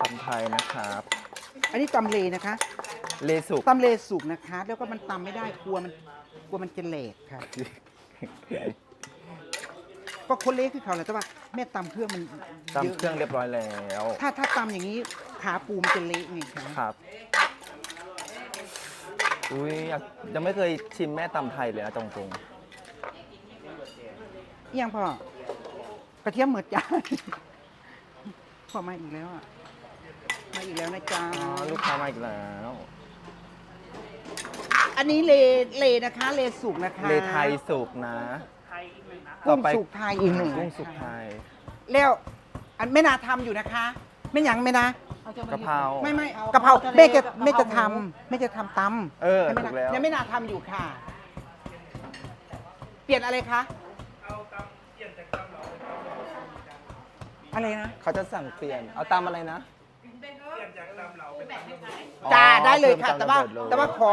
ตำไทยนะครับอันนี้ตำเลนะคะเลสุก ตำเลสุกนะคะ แล้วก็มันตำไม่ได้กลัวมันกลัวมันจะแหลกค่ะ ก็คนเล็กคือเขาแหละแต่ว่าแม่ตำเครื่องมันเยตำเครื่องอะเรียบร้อยแล้วถ้าถ้าตำอย่างนี้ขาปูมันจะเละไงคะครับอุ้ยอยากยังไม่เคยชิมแม่ตำไทยเลยนะตรงเอียงพ่อกระเทียมเหมือดจ้าพ่อมาอีกแล้วอะมา อีกแล้วนะจ๊ะๆอ๋อลูกค้ามาอีกแล้วอันนี้เลเลนะคะ เลสุกนะคะเลไทยสุกนะกุ้งสุกไทยอีกหนึ่งกุ้งสุกไทยแล้วอันไม่นาทำอยู่นะคะไม่หยังไม่นะ กะเพรา ไม่ไม่กะเพราแม่จะแม่จะทำแม่จะทำตำเออให้ม่ถูนากแล้ว ยังไม่นาทำอยู่ค่ะ เปลี่ยนอะไรคะอะไรนะ เขาจะสั่งเปลี่ยน เอาตำอะไรนะ จ้าได้เลยค่ะพิ่มแต่ว่าำระเบิดแต่ว่าขอ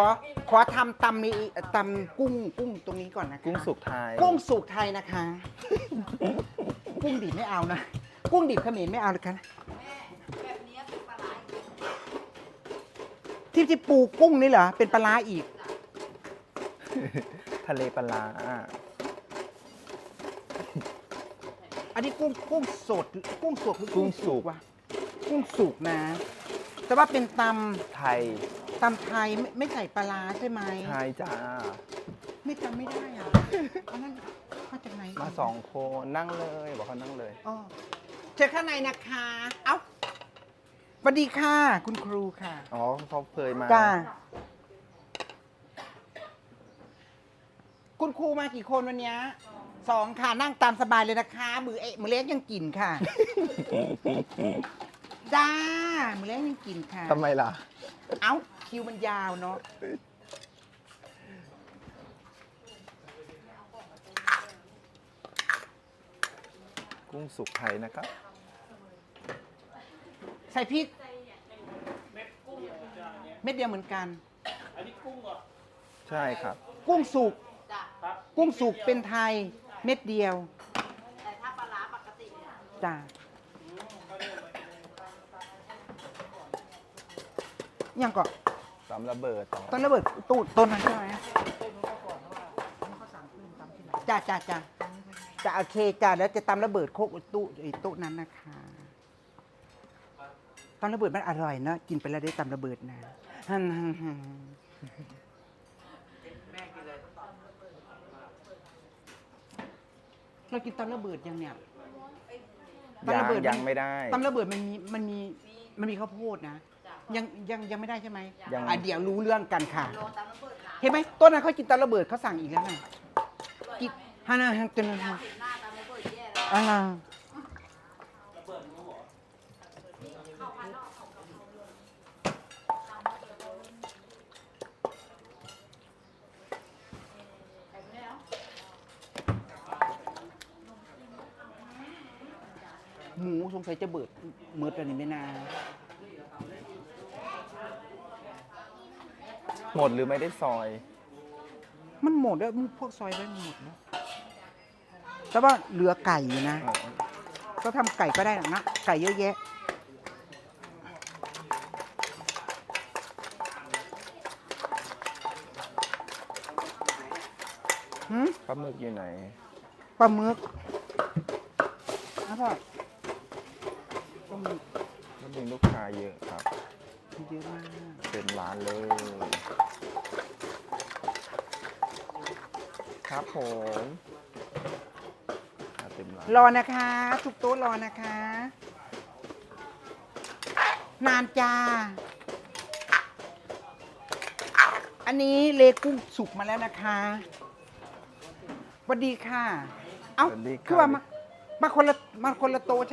ขอทำตำนี้ตำกุ้งกุ้งตรงนี้ก่อนนะคะกุ้งสุกไทยกุ้งสุกไทยนะคะ กุ้งดิบไม่เอานะ กุ้งดิบเขมรไม่เอาเลยค่ะที่ที่ปูกุ้งนี่เหรอ เป็นปลาร้าอีก ทะเลปลาร้าอันนี้กุ้งกุ้งสด กุ้งสดหรือกุ้งสุกวะกุ้งสุกนะ แต่ว่าเป็นตไทยำตำไทยไม่ไม่ใส่ปลาร้าใช่ไหมไทยจ้า ไม่จำไม่ได้อะอันนั้นมาจากไหนมาสองคนนั่งเลยบอกเขานั่งเลย อ๋อเชิญข้างในนะคะ เอ้าสวัสดีค่ะ คุณครูค่ะอ๋อเขาเคยมาจ้าคุณครูมากี่คนวันเนี้ยสองค่ะนั่งตามสบายเลยนะคะ มือเอะมือเล็กยังกินค่ะ จ้ามือเล็กยังกินค่ะ ทำไมล่ะ เอ้า คิวมันยาวเนาะกุ้งสุกไทยนะครับ ใส่พริก เม็ดเดียวเหมือนกัน ใช่ครับ กุ้งสุก กุ้งสุกเป็นไทย เม็ดเดียว แต่ถ้าปลาร้าปกติเนี่ยจ้า ยังก่อนสามระเบิดต่อต้นระเบิดตู้ต้นนั้นใช่ไหมจ้าจ้าจ้าจะโอเคจ้าแล้วจะตำระเบิดโคกตู้ไอ้ตู้นั้นนะคะตำระเบิดมันอร่อยเนอะกินไปแล้วได้ตำระเบิดนะฮั่นฮั่นฮั่นเรากินตำระเบิดยังเนี่ยตำยัระงเบิดยังไม่ได้ ตำระเบิดมันมีมันมีมันมีข้าวโพดนะ ยังยังยังไม่ได้ใช่ไหมยัง อะเดี๋ยวรู้เรื่องกันค่ะโลตามน้ำเบิดหนาเห็นไหมต้นนั้นเขากินตำระเบิดเขาสั่งอีกแล้วไงกินฮานาฮันจนนะฮะเห็นหน้าตามน้ำเบิดแย่แล้วอะไรหมูสงสัยจะเบิดเมิดอันนี้ไม่นาน หมดหรือไม่ได้ซอย มันหมดแล้วมันพวกซอยไว้หมดแล้วแต่ว่าเหลือไก่อยู่นะอ๋อก็ทำไก่ก็ได้หรอกนะ ไก่เยอะแยะ หืมปลาหมึกอยู่ไหน ปลาหมึกนะพ่อปลาหมึก ก็มีลูกค้าเยอะครับ เยอะมากเต็มร้านเลย ครับผมอะเต็มร้านรอนะคะ ทุกโต๊ะรอนะคะ นานจ้า อันนี้เลกุ้งสุกมาแล้วนะคะสวัสดีค่ะ เอ้าสวัสดีครับคือว่ามามาคนละมาคนละโต๊ะใช่